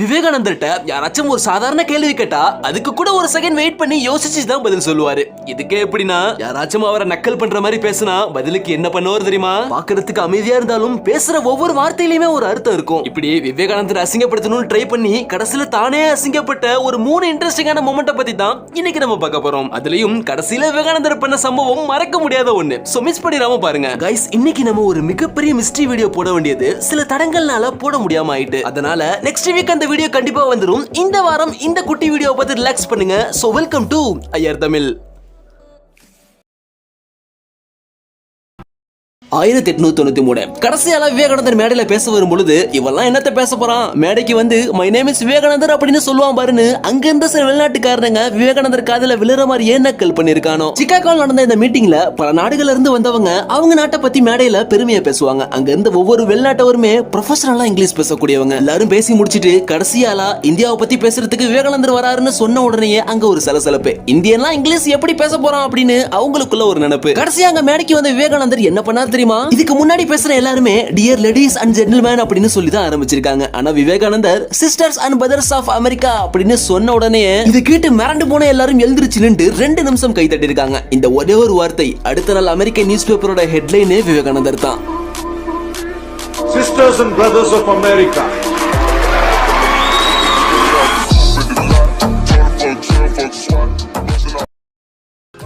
விவேகானந்தர்கிட்ட யாராச்சும் ஒரு சாதாரண கேள்வி கேட்டா அதுக்கு கூட ஒரு செகண்ட் வெயிட் பண்ணி யோசிச்சு தான் பதில் சொல்லுவாரு. இதுக்கே எப்படின்னா யாராச்சும் அவரை நக்கல் பண்ற மாதிரி பேசினா பதிலுக்கு என்ன பண்ணுவார் தெரியுமா? பாக்குறதுக்கு அமைதியா இருந்தாலும் பேசுற ஒவ்வொரு வார்த்தையிலுமே ஒரு அர்த்தம் இருக்கும். இப்படி விவேகானந்தர் அசிங்கப்படுத்தணும்னு ட்ரை பண்ணி கடைசியில தானே அசிங்கப்பட்ட ஒரு மூணு இன்ட்ரெஸ்டிங்கான மூமெண்ட்டை பத்தி தான் இன்னைக்கு நம்ம பார்க்க போறோம். அதுலயும் கடைசியில விவேகானந்தர் பண்ண சம்பவம் மறக்க முடியாத ஒண்ணு. சோ மிஸ் பண்ணிடாம பாருங்க. கைஸ் இன்னைக்கு நம்ம ஒரு மிகப்பெரிய மிஸ்ட்ரி வீடியோ போட வேண்டியது சில தடங்கள்னால போட முடியாம ஆயிட்டு. அதனால நெக்ஸ்ட் வீக் அந்த வீடியோ கண்டிப்பா வந்துடும் இந்த வாரம் இந்த குட்டி வீடியோ பார்த்து ரிலாக்ஸ் பண்ணுங்க. So welcome to Iyer Tamil. ஆயிரத்தி எட்நூத்தி தொண்ணூத்தி மூணு. கடைசியால விவேகானந்தர் மேடையில பேச வரும் பொழுது இவெல்லாம் என்னத்த பேச போறான்? மேடைக்கு வந்து மை நேம் இஸ் விவேகானந்தர் அப்படின்னு சொல்லுவான் பாருன்னு அங்க இருந்த சில வெளிநாட்டுக்காரங்க விவேகானந்தர் காதல விழுற மாதிரி ஏன் நக்கல் பண்ணிருக்கானோ சிக்காகோல நடந்த இந்த மீட்டிங்ல பல நாடுகள்ல இருந்து வந்தவங்க அவங்க நாட்டை பத்தி மேடையில பெருமையா பேசுவாங்க. அங்க இருந்த ஒவ்வொரு வெளிநாட்டவருமே ப்ரொஃபஷனலா இங்கிலீஷ் பேசக்கூடியவங்க. எல்லாரும் பேசி முடிச்சிட்டு கடைசியாலா இந்தியாவை பத்தி பேசுறதுக்கு விவேகானந்தர் வராருன்னு சொன்ன உடனேயே அங்க ஒரு சலசலப்பு. இந்தியன்லாம் இங்கிலீஷ் எப்படி பேச போறான் அப்படின்னு அவங்களுக்குள்ள ஒரு நினைப்பு. கடைசியா அங்க மேடைக்கு வந்த விவேகானந்தர் என்ன பண்ணாரு தெரியுமா? இதுக்கு முன்னாடி பேசுற எல்லாருமே டியர் லேடிஸ் அண்ட் ஜென்டில்மேன் அப்படின்னு சொல்லி தான் ஆரம்பிச்சிருக்காங்க. ஆனா விவேகானந்தர் sisters and brothers of America அப்படின்னு சொன்ன உடனே இது கேட்டு மிரண்டு போன எல்லாரும் எழுந்திருச்சு நின்று ரெண்டு நிமிஷம் கை தட்டிருக்காங்க இந்த ஒரே ஒரு வார்த்தை அடுத்த நாள் அமெரிக்க நியூஸ் பேப்பரோட ஹெட்லைனே விவேகானந்தர் தான். Sisters and brothers of America.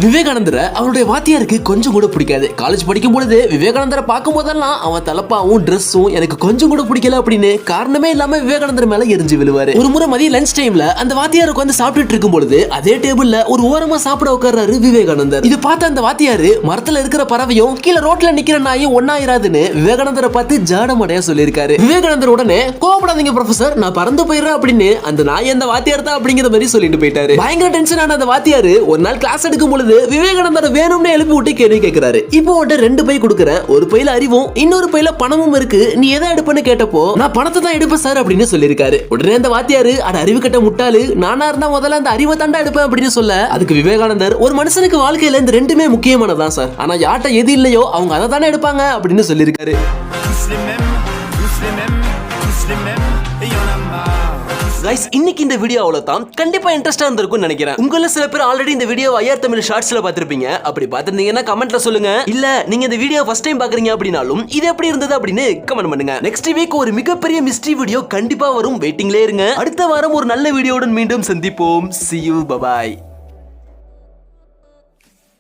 விவேகானந்தரை அவருடைய வாத்தியாருக்கு கொஞ்சம் கூட பிடிக்காது. காலேஜ் படிக்கும் பொழுது விவேகானந்தரை பார்க்கும் போதெல்லாம் அவன் தலப்பாவும் ட்ரெஸ்ஸும் எனக்கு கொஞ்சம் கூட பிடிக்கல அப்படின்னு காரணமே இல்லாம விவேகானந்தர் மேல எரிஞ்சு விழுவாரு. ஒரு முறை மதிய லஞ்ச் டைம்ல அந்த வாத்தியார் உட்காந்து சாப்பிட்டுட்டு இருக்கும் பொழுது அதே டேபிள்ல ஒரு ஓரமா சாப்பிட உட்கார்றாரு விவேகானந்தர். இது பார்த்த அந்த வாத்தியாரு மரத்துல இருக்கிற பறவையும் கீழே ரோட்ல நிக்கிற நாயும் ஒன்னாயிராதுன்னு விவேகானந்தரை பார்த்து ஜாடமடைய சொல்லியிருக்காரு. விவேகானந்தர் உடனே கோவப்படாதீங்க ப்ரொஃபசர் நான் பறந்து போயிடுறேன் அப்படின்னு அந்த நாய் அந்த வாத்தியார் தான் அப்படிங்கிற மாதிரி சொல்லிட்டு போயிட்டாரு. பயங்கர டென்ஷன் ஆன அந்த வாத்தியாரு ஒரு நாள் கிளாஸ் எடுக்கும் பொழுது விவேகானந்தர் வேணும்னே எழுப்பி விட்டு கேள்வி கேட்கிறாரு. இப்போ உன்கிட்ட ரெண்டு பை கொடுக்குறேன். ஒரு பையில அறிவும் இன்னொரு பையில பணமும் இருக்கு. நீ எதை எடுப்பேன்னு கேட்டப்போ நான் பணத்தை தான் எடுப்பேன் சார் அப்படின்னு சொல்லியிருக்காரு. உடனே அந்த வாத்தியாரு அட அறிவு கட்ட முட்டாளு நானா இருந்தா முதல்ல அந்த அறிவை தாண்டா எடுப்பேன் அப்படின்னு சொல்ல அதுக்கு விவேகானந்தர் ஒரு மனுஷனுக்கு வாழ்க்கையில இந்த ரெண்டுமே முக்கியமானதான் சார் ஆனா யார்கிட்ட எது இல்லையோ அவங்க அதை தானே எடுப்பாங்க அப்படின்னு சொல்லியிருக்காரு. கைஸ் இன்னைக்கு இந்த வீடியோ அவ்வளவுதான் கண்டிப்பா இன்ட்ரெஸ்டா இருந்திருக்கும்னு நினைக்கிறேன். உங்கள சில பேர் ஆல்ரெடி இந்த வீடியோ ஐஆர் தமிழ் ஷார்ட்ஸ்ல பார்த்திருப்பீங்க. அப்படி பார்த்திருந்தீங்கன்னா கமெண்ட்ல சொல்லுங்க. இல்ல நீங்க இந்த வீடியோ ஃபர்ஸ்ட் டைம் பாக்குறீங்க அப்படின்னாலும் இது எப்படி இருந்தது அப்படின்னு கமெண்ட் பண்ணுங்க. நெக்ஸ்ட் வீக் ஒரு மிகப்பெரிய மிஸ்ட்ரி வீடியோ கண்டிப்பா வரும். வெயிட்டிங்லே இருங்க. அடுத்த வாரம் ஒரு நல்ல வீடியோவுடன் மீண்டும் சந்திப்போம். C you bye bye